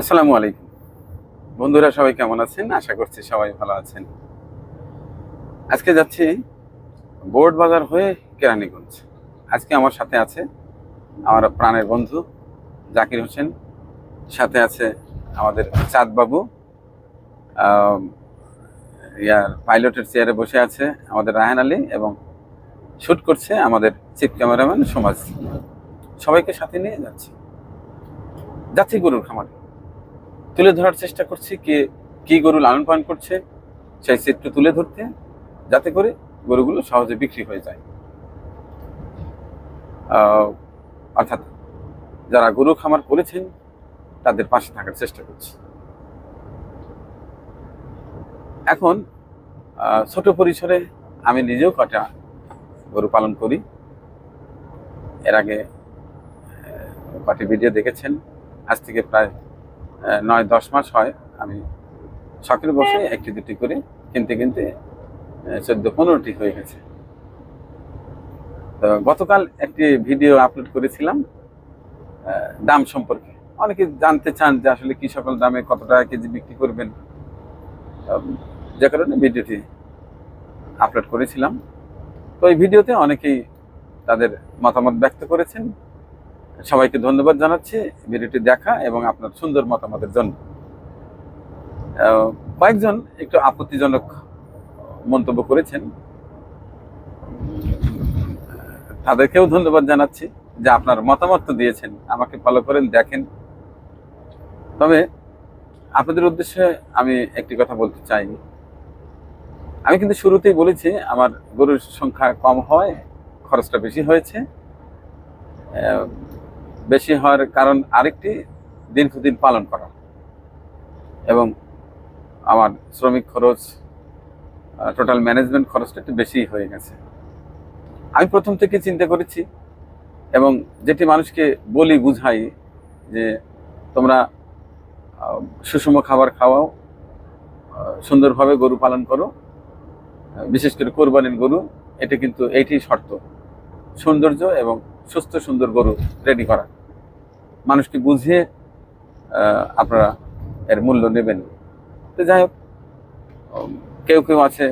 আসসালামু আলাইকুম। বন্ধুরা, সবাই কেমন আছেন? আশা করছি সবাই ভালো আছেন। আজকে যাচ্ছি বোর্ড বাজার হয়ে কেরানীগঞ্জ। আজকে আমার সাথে আছে আমার প্রাণের বন্ধু জাকির হোসেন। সাথে আছে আমাদের চাঁদবাবু ইয়ার পাইলটের চেয়ারে বসে আছে আমাদের রায়হান আলী এবং শ্যুট করছে আমাদের চিফ ক্যামেরাম্যান সমাজ। সবাইকে সাথে নিয়ে যাচ্ছি। যাচ্ছি গরুর খামারে। তুলে ধরার চেষ্টা করছি কে, কি গরু লালন পালন করছে, সেই চিত্র তুলে ধরতে, যাতে করে গরুগুলো সহজে বিক্রি হয়ে যায়। অর্থাৎ যারা গরু খামার করেছেন, তাদের পাশে থাকার চেষ্টা করছি। এখন ছোট পরিসরে আমি নিজেও কটা গরু পালন করি। এর আগে কটি ভিডিও দেখেছেন, আজ থেকে প্রায় নয়, দশ মাস হয়। আমি শখের বসে একটি দুটি করে কিনতে কিনতে চোদ্দ, পনেরোটি হয়ে গেছে। তো গতকাল একটি ভিডিও আপলোড করেছিলাম দাম সম্পর্কে। অনেকে জানতে চান যে আসলে কি সকল দামে কত টাকা কেজি বিক্রি করবেন। যে কারণে ভিডিওটি আপলোড করেছিলাম। তো এই ভিডিওতে অনেকেই তাদের মতামত ব্যক্ত করেছেন। সবাইকে ধন্যবাদ জানাচ্ছি। ভিডিওটি দেখা এবং আপনার সুন্দর মতামতের জন্য। কয়েকজন একটু আপত্তিজনক মন্তব্য করেছেন। তাদেরকেও ধন্যবাদ জানাচ্ছি যে আপনার মতামত তো দিয়েছেন, আমাকে ফলো করেন, দেখেন। তবে আপনাদের উদ্দেশ্যে আমি একটি কথা বলতে চাই। আমি কিন্তু শুরুতেই বলেছি, আমার গরুর সংখ্যা কম হয়, খরচটা বেশি হয়েছে। বেশি হওয়ার কারণ আরেকটি দীর্ঘদিন পালন করা। এবং আমার শ্রমিক খরচ টোটাল ম্যানেজমেন্ট খরচটা একটু বেশি হয়ে গেছে। আমি প্রথম থেকে চিন্তা করেছি এবং যেটি মানুষকে বলি, বুঝাই যে তোমরা সুষম খাবার খাওয়াও সুন্দরভাবে গরু পালন করো বিশেষ করে কোরবানির গরু, এটা কিন্তু এইটি শর্ত। সৌন্দর্য এবং সুস্থ, সুন্দর গরু রেডি করা। মানুষকে বুঝিয়ে আপনারা এর মূল্য নেবেন। তো যাই হোক কেউ কেউ আছে,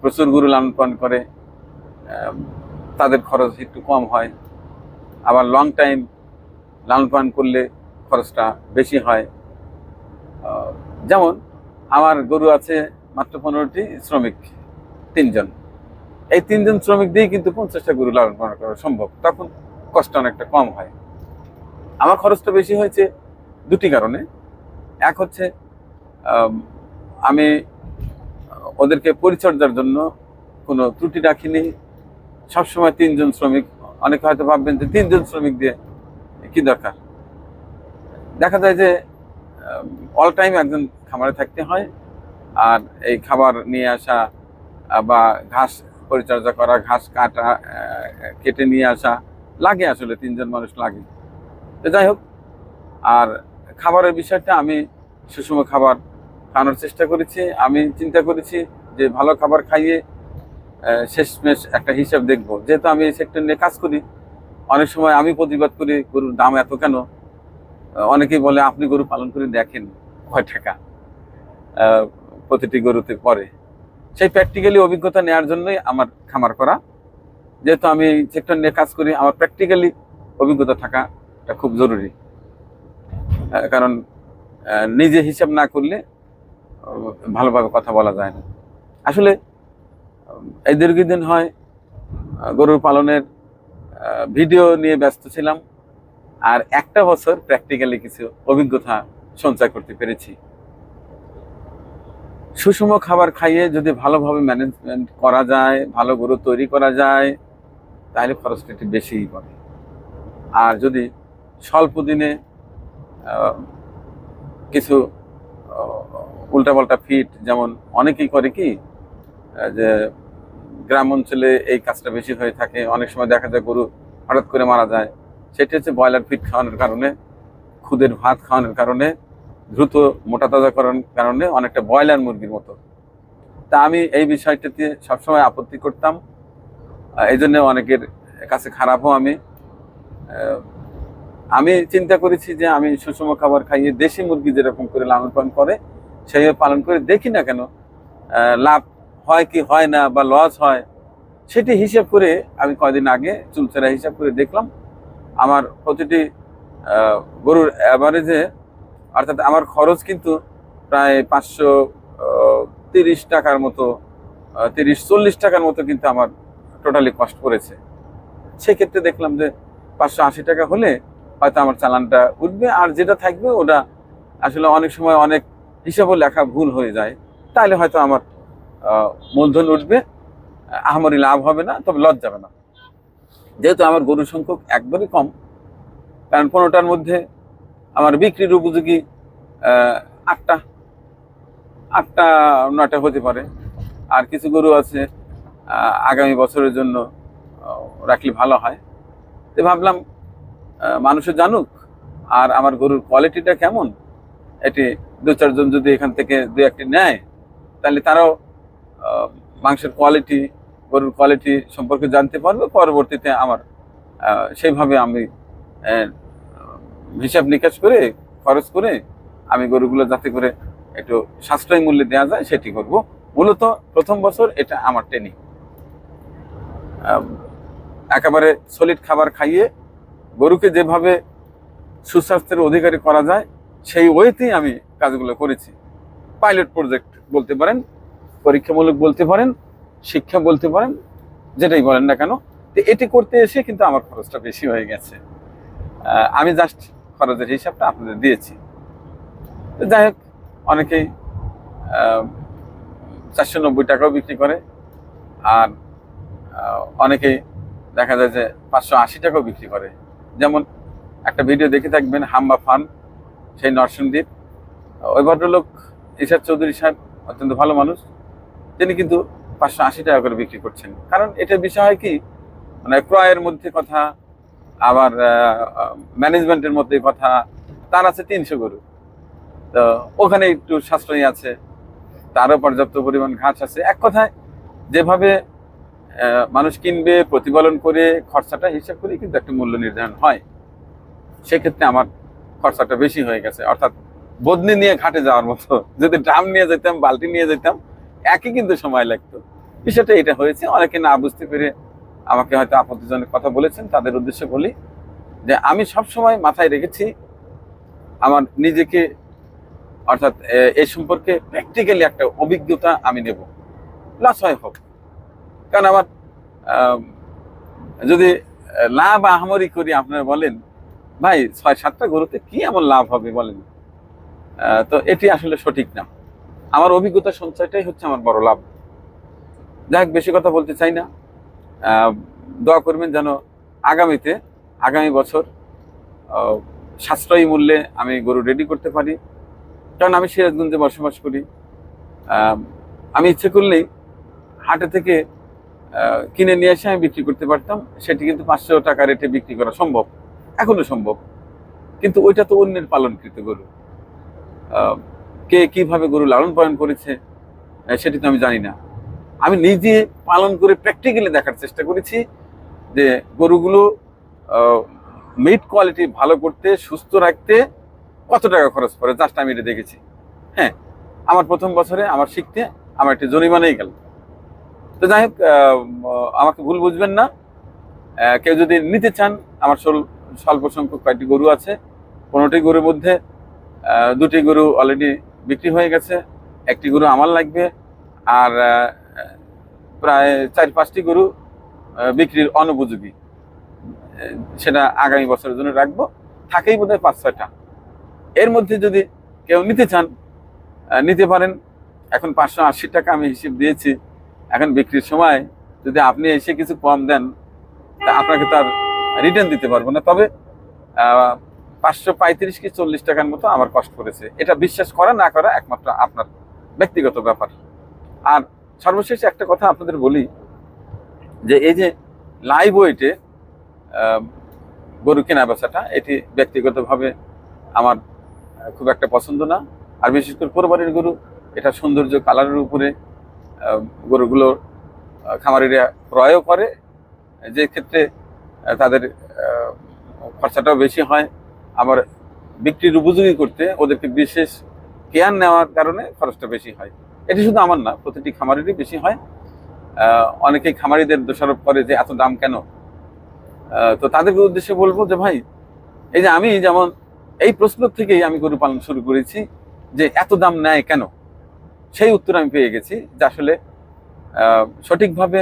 প্রচুর গরু লালন পালন করে তাদের খরচ একটু কম হয়। আবার লং টাইম লালন পালন করলে খরচটা বেশি হয়। যেমন, আমার গরু আছে মাত্র পনেরোটি শ্রমিক, তিনজন। এই তিনজন শ্রমিক দিয়েই কিন্তু পঞ্চাশটা গরু লালন পালন করা সম্ভব। তখন কষ্ট অনেকটা কম হয়। আমার খরচটা বেশি হয়েছে দুটি কারণে। এক হচ্ছে, আমি ওদেরকে পরিচর্যার জন্য কোনো ত্রুটি রাখিনি। সবসময় তিনজন শ্রমিক, অনেকে হয়তো ভাববেন যে তিনজন শ্রমিক দিয়ে কি দরকার? দেখা যায় যে অল টাইম একজন খামারে থাকতে হয়। আর এই খাবার নিয়ে আসা বা ঘাস পরিচর্যা করা, ঘাস কাটা কেটে নিয়ে আসা, লাগে আসলে, তিনজন মানুষ লাগে। তো যাই হোক, আর খাবারের বিষয়টা আমি সুষম খাবার খাওয়ানোর চেষ্টা করেছি। আমি চিন্তা করেছি যে ভালো খাবার খাইয়ে শেষমেশ একটা হিসাব দেখব। যেহেতু আমি এই সেক্টর নিয়ে কাজ করি, অনেক সময় আমি প্রতিবাদ করি, গরুর দাম এত কেন? অনেকেই বলে, আপনি গরু পালন করে দেখেন কয় টাকা প্রতিটি গরুতে পরে সেই প্র্যাকটিক্যালি অভিজ্ঞতা নেওয়ার জন্যই আমার খামার করা। যেহেতু আমি সেক্টর নিয়ে কাজ করি, আমার প্র্যাকটিক্যালি অভিজ্ঞতা থাকাটা খুব জরুরি। কারণ নিজে হিসাব না করলে ভালোভাবে কথা বলা যায় না। আসলে, এই দীর্ঘদিন হয়, গরুর পালনের ভিডিও নিয়ে ব্যস্ত ছিলাম। আর একটা বছর প্র্যাকটিক্যালি কিছু অভিজ্ঞতা সঞ্চয় করতে পেরেছি। সুষম খাবার খাইয়ে যদি ভালোভাবে ম্যানেজমেন্ট করা যায়, ভালো গরু তৈরি করা যায়, তাহলে খরচটা একটু বেশিই পড়ে। আর যদি স্বল্প দিনে কিছু উল্টাপাল্টা ফিট যেমন অনেকেই করে কি যে গ্রাম অঞ্চলে এই কাজটা বেশি হয়ে থাকে, অনেক সময় দেখা যায় গরু হঠাৎ করে মারা যায়, সেটি হচ্ছে ব্রয়লার ফিট খাওয়ানোর কারণে, খুদের ভাত খাওয়ানোর কারণে দ্রুত মোটা করার কারণে অনেকটা ব্রয়লার মুরগির মতো। তা আমি এই বিষয়টাতে সবসময় আপত্তি করতাম। এই জন্য অনেকের কাছে খারাপও আমি। আমি চিন্তা করেছি যে আমি সুষম খাবার খাইয়ে দেশি মুরগি যেরকম করে লালন পালন করে সেইভাবে পালন করে দেখি না কেন লাভ হয় কি হয় না বা লস হয়, সেটি হিসাব করে আমি কয়দিন আগে চুলচেরা হিসাব করে দেখলাম। আমার প্রতিটি গরুর অ্যাভারেজে অর্থাৎ আমার খরচ কিন্তু প্রায় পাঁচশো তিরিশ টাকার মতো তিরিশ, চল্লিশ টাকার মতো কিন্তু আমার টোটালি কষ্ট পড়েছে। সেক্ষেত্রে দেখলাম যে পাঁচশো আশি টাকা হলে হয়তো আমার চালানটা উঠবে, আর যেটা থাকবে ওটা আসলে অনেক সময় অনেক হিসাবও লেখা ভুল হয়ে যায়। তাহলে হয়তো আমার মূলধন উঠবে, আহামরি লাভ হবে না, তবে লস যাবে না। যেহেতু আমার গরুর সংখ্যক একবারই কম, কারণ পনেরোটার মধ্যে আমার বিক্রির উপযোগী আটটা আটটা নয়টা হতে পারে। আর কিছু গরু আছে আগামী বছরের জন্য রাখলে ভালো হয়। তো ভাবলাম মানুষে জানুক, আর আমার গরুর কোয়ালিটিটা কেমন? এটি দু চারজন যদি এখান থেকে দু একটি নেয়, তাহলে তারাও মাংসের কোয়ালিটি গরুর কোয়ালিটি সম্পর্কে জানতে পারবে। পরবর্তীতে আমার সেইভাবে আমি হিসাব নিকাশ করে, খরচ করে আমি গরুগুলো যাতে করে একটু সাশ্রয়ী মূল্যে দেওয়া যায়, সেটি করব। মূলত প্রথম বছর এটা আমার ট্রেনিং একেবারে সলিড খাবার খাইয়ে গরুকে যেভাবে সুস্বাস্থ্যের অধিকারী করা যায়, সেই ওয়েতেই আমি কাজগুলো করেছি। পাইলট প্রজেক্ট বলতে পারেন, পরীক্ষামূলক বলতে পারেন, শিক্ষা বলতে পারেন, যেটাই বলেন না কেন। তো এটি করতে এসে কিন্তু আমার খরচটা বেশি হয়ে গেছে। আমি জাস্ট খরচের হিসাবটা আপনাদের দিয়েছি। যাই হোক অনেকেই চারশো নব্বই টাকাও বিক্রি করে আর আহ, অনেকেই দেখা যায় যে পাঁচশো আশি টাকাও বিক্রি করে। যেমন একটা ভিডিও দেখে থাকবেন হাম্বা ফান সেই নরসিংদ্বীপ ওই ভদ্রলোক ইশাদ চৌধুরী সাহেব অত্যন্ত ভালো মানুষ। তিনি কিন্তু পাঁচশো আশি টাকা করে বিক্রি করছেন। কারণ এটা বিষয় হয় কি মানে ক্রয়ের মধ্যে কথা আবার ম্যানেজমেন্টের মধ্যে কথা, তার আছে তিনশো গরু। তো ওখানে একটু সাশ্রয়ী আছে, তারও পর্যাপ্ত পরিমাণ ঘাস আছে। এক কথায়, যেভাবে মানুষ কিনবে প্রতিপালন করে, খরচাটা হিসাব করে কিন্তু একটা মূল্য নির্ধারণ হয়। সেক্ষেত্রে আমার খরচাটা বেশি হয়ে গেছে। অর্থাৎ বদনি নিয়ে ঘাটে যাওয়ার মতো। যদি ড্রাম নিয়ে যেতাম, বালতি নিয়ে যেতাম, একই কিন্তু সময় লাগতো। বিষয়টা এটা হয়েছে, অনেকে না বুঝতে পেরে আমাকে হয়তো আপত্তিজনক কথা বলেছেন, তাদের উদ্দেশ্যে বলি যে আমি সব সময় মাথায় রেখেছি আমার নিজেকে, অর্থাৎ এই সম্পর্কে প্র্যাকটিক্যালি একটা অভিজ্ঞতা আমি নেব। লস হয় হোক কারণ আমার যদি লাভ আহামরি করি আপনারা বলেন, ভাই, ছয় সাতটা গরুতে কি এমন লাভ হবে বলেন? তো এটি আসলে সঠিক না। আমার অভিজ্ঞতা সঞ্চয়টাই হচ্ছে আমার বড় লাভ। যাই বেশি কথা বলতে চাই না। দোয়া করবেন যেন আগামীতে, আগামী বছর সাশ্রয়ী মূল্যে আমি গরু রেডি করতে পারি। কারণ আমি সিরাজগঞ্জে বসবাস করি। আমি ইচ্ছে করলেই হাটে থেকে কিনে নিয়ে এসে আমি বিক্রি করতে পারতাম। সেটি কিন্তু পাঁচশো টাকা রেটে বিক্রি করা সম্ভব। এখনও সম্ভব। কিন্তু ওইটা তো অন্যের পালনকৃত গরু। কে কীভাবে গরু লালন পালন করেছে সেটি তো আমি জানি না। আমি নিজে পালন করে প্র্যাকটিক্যালি দেখার চেষ্টা করেছি যে গরুগুলো মিট কোয়ালিটি ভালো করতে, সুস্থ রাখতে কত টাকা খরচ পড়ে? জাস্ট আমি এটা দেখেছি। হ্যাঁ আমার প্রথম বছরে আমার শিখতে আমার একটি জরিমানাই গেল। তো যাই হোক আমাকে ভুল বুঝবেন না। কেউ যদি নিতে চান, আমার স্বল- স্বল্প সংখ্যক কয়েকটি গরু আছে। পনেরোটি গরুর মধ্যে দুটি গরু অলরেডি বিক্রি হয়ে গেছে। একটি গরু আমার লাগবে। আর প্রায় চার পাঁচটি গরু বিক্রির অনুপযোগী। সেটা আগামী বছরের জন্য রাখব। থাকেই বোধ হয় পাঁচ, ছয়টা। এর মধ্যে যদি কেউ নিতে চান নিতে পারেন। এখন পাঁচশো আশি টাকা আমি হিসেব দিয়েছি। এখন বিক্রির সময় যদি আপনি এসে কিছু কম দেন, তা আপনাকে তার রিটার্ন দিতে পারব না। তবে পাঁচশো পঁয়ত্রিশ কি চল্লিশ টাকার মতো আমার কষ্ট করেছে এটা বিশ্বাস করা, না করা একমাত্র আপনার ব্যক্তিগত ব্যাপার। আর সর্বশেষ একটা কথা আপনাদের বলি, যে এই যে লাইভ ওয়েটে গরু কেনা বেচাটা এটি ব্যক্তিগতভাবে আমার খুব একটা পছন্দ না। আর বিশেষ করে কোরবানির গরু, এটা সৌন্দর্য কালারের উপরে গরুগুলো খামারিরা ক্রয়ও করে। যে ক্ষেত্রে তাদের খরচাটাও বেশি হয়। আবার বিক্রির উপযোগী করতে ওদেরকে বিশেষ কেয়ার নেওয়ার কারণে খরচটা বেশি হয়। এটি শুধু আমার না প্রতিটি খামারেরই বেশি হয়। আহ, অনেকেই খামারিদের দোষারোপ করে যে এত দাম কেন? তো তাদেরকে উদ্দেশ্যে বলব যে ভাই এই যে আমি যেমন এই প্রশ্ন থেকেই আমি গরু পালন শুরু করেছি যে এত দাম নেয় কেন? সেই উত্তর আমি পেয়ে গেছি যে আসলে সঠিকভাবে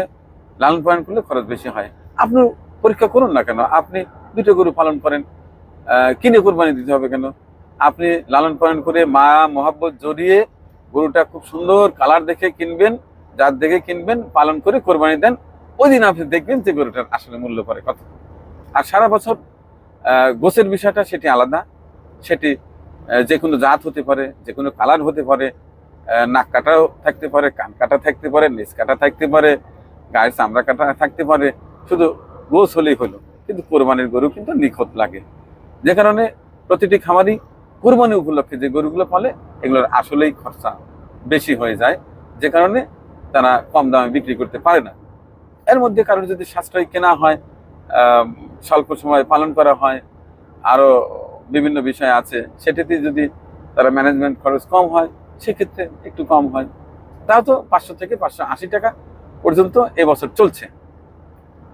লালন পালন করলে খরচ বেশি হয়। আপনি পরীক্ষা করুন না কেন? আপনি দুটো গরু পালন করেন কিনে কোরবানি দিতে হবে কেন? আপনি লালন পালন করে মা মহাব্বত জড়িয়ে গরুটা খুব সুন্দর কালার দেখে কিনবেন যার দেখে কিনবেন, পালন করে কোরবানি দেন ওই দিন আপনি দেখবেন যে গরুটার আসলে মূল্য পড়ে কত। আর সারা বছর গোছের বিষয়টা সেটি আলাদা। সেটি যে কোনো জাত হতে পারে, যে কোনো কালার হতে পারে নাক কাটাও থাকতে পারে, কান কাটা থাকতে পারে, নিচ কাটা থাকতে পারে, গায়ের চামড়া কাটা থাকতে পারে, শুধু গোছ হলেই হলো। কিন্তু কোরবানির গরু কিন্তু নিখুঁত লাগে। যে কারণে প্রতিটি খামারই কোরবানি উপলক্ষে যে গরুগুলো পালে, এগুলোর আসলেই খরচা বেশি হয়ে যায়, যে কারণে তারা কম দামে বিক্রি করতে পারে না। এর মধ্যে কারোর যদি সাশ্রয় কেনা হয় স্বল্প সময় পালন করা হয় আরও বিভিন্ন বিষয় আছে, সেটাতে যদি তারা ম্যানেজমেন্ট খরচ কম হয়, সেক্ষেত্রে একটু কম হয়। তাও তো পাঁচশো থেকে পাঁচশো আশি টাকা পর্যন্ত এবছর চলছে।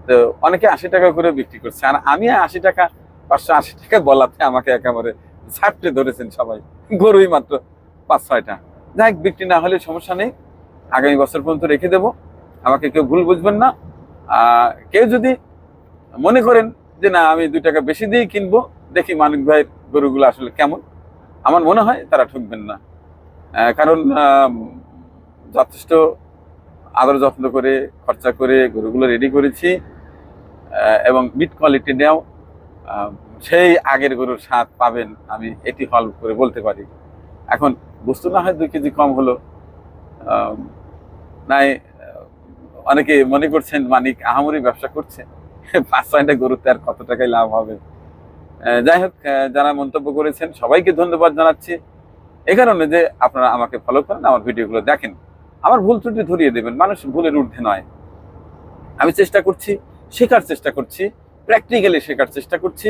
তো অনেকে আশি টাকা করে বিক্রি করছে। আর আমি আশি টাকা, পাঁচশো আশি টাকা বলাতে আমাকে একেবারে ছাপটে ধরেছেন সবাই। গরুই মাত্র পাঁচ ছয়টা। যাই হোক, বিক্রি না হলে সমস্যা নেই। আগামী বছর পর্যন্ত রেখে দেব। আমাকে কেউ ভুল বুঝবেন না। কেউ যদি মনে করেন যে না আমি দুই টাকা বেশি দিয়ে কিনবো দেখি মানিক ভাইয়ের গরুগুলো আসলে কেমন। আমার মনে হয় তারা ঠকবেন না। কারণ যথেষ্ট আদর যত্ন করে খরচা করে গরুগুলো রেডি করেছি। এবং মিট কোয়ালিটি নেও সেই আগের গরুর স্বাদ পাবেন আমি এটি হল করে বলতে পারি। এখন বস্তু না হয় দুই কেজি কম হলো নাই অনেকে মনে করছেন মানিক আহামরি ব্যবসা করছে, পাঁচ ছয়টা গরুতে আর কত টাকায় লাভ হবে? যাই হোক যারা মন্তব্য করেছেন সবাইকে ধন্যবাদ জানাচ্ছি। এ কারণে যে আপনারা আমাকে ফলো করেন, আমার ভিডিওগুলো দেখেন। আমার ভুল ত্রুটি ধরিয়ে দেবেন, মানুষ ভুলের ঊর্ধ্বে নয়। আমি চেষ্টা করছি, শেখার চেষ্টা করছি প্র্যাকটিক্যালি শেখার চেষ্টা করছি।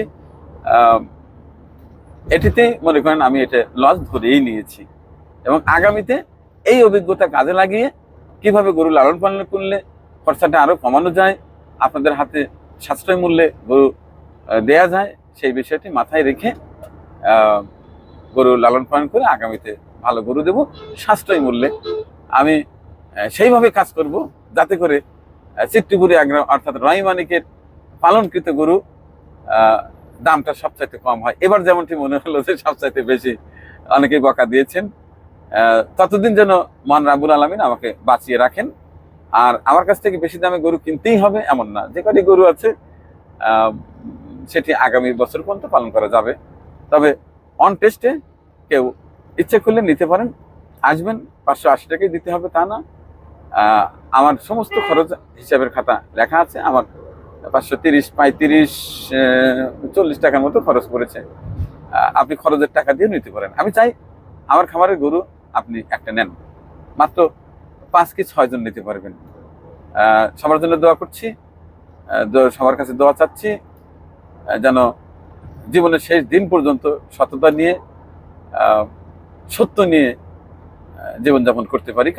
এটিতে মনে করেন আমি এটা লস ধরেই নিয়েছি। এবং আগামীতে এই অভিজ্ঞতা কাজে লাগিয়ে কীভাবে গরু লালন পালন করলে খরচাটা আরও কমানো যায়, আপনাদের হাতে সাশ্রয় মূল্যে গরু দেয়া যায়, সেই বিষয়টি মাথায় রেখে গরু লালন পালন করে আগামীতে ভালো গরু দেব, সাশ্রয় মূল্যে আমি সেইভাবে কাজ করব যাতে করে চিত্রিপুরি আগ্রা অর্থাৎ রয় মানিকের পালনকৃত গরু দামটা সবচাইতে কম হয়। এবার যেমনটি মনে হলো যে সবচাইতে বেশি অনেকে বকা দিয়েছেন ততদিন যেন মান রাবুল আলমিন আমাকে বাঁচিয়ে রাখেন। আর আমার কাছ থেকে বেশি দামে গরু কিনতেই হবে এমন না। যে কটি গরু আছে সেটি আগামী বছর পর্যন্ত পালন করা যাবে। তবে অন টেস্টে কেউ ইচ্ছে করলে নিতে পারেন। আসবেন, পাঁচশো আশি টাকাই দিতে হবে তা না। আমার সমস্ত খরচ হিসাবের খাতা লেখা আছে। আমার পাঁচশো তিরিশ পঁয়ত্রিশ চল্লিশ টাকার মতো খরচ আহ, আপনি খরচের টাকা দিয়ে নিতে পারেন। আমি চাই আমার খামারের গরু আপনি একটা নেন। মাত্র পাঁচ কি ছয় জন নিতে পারবেন। সবার জন্য দোয়া করছি। সবার কাছে দোয়া চাচ্ছি। যেন জীবনের শেষ দিন পর্যন্ত সততা নিয়ে সত্য নিয়ে জীবনযাপন করতে পারি।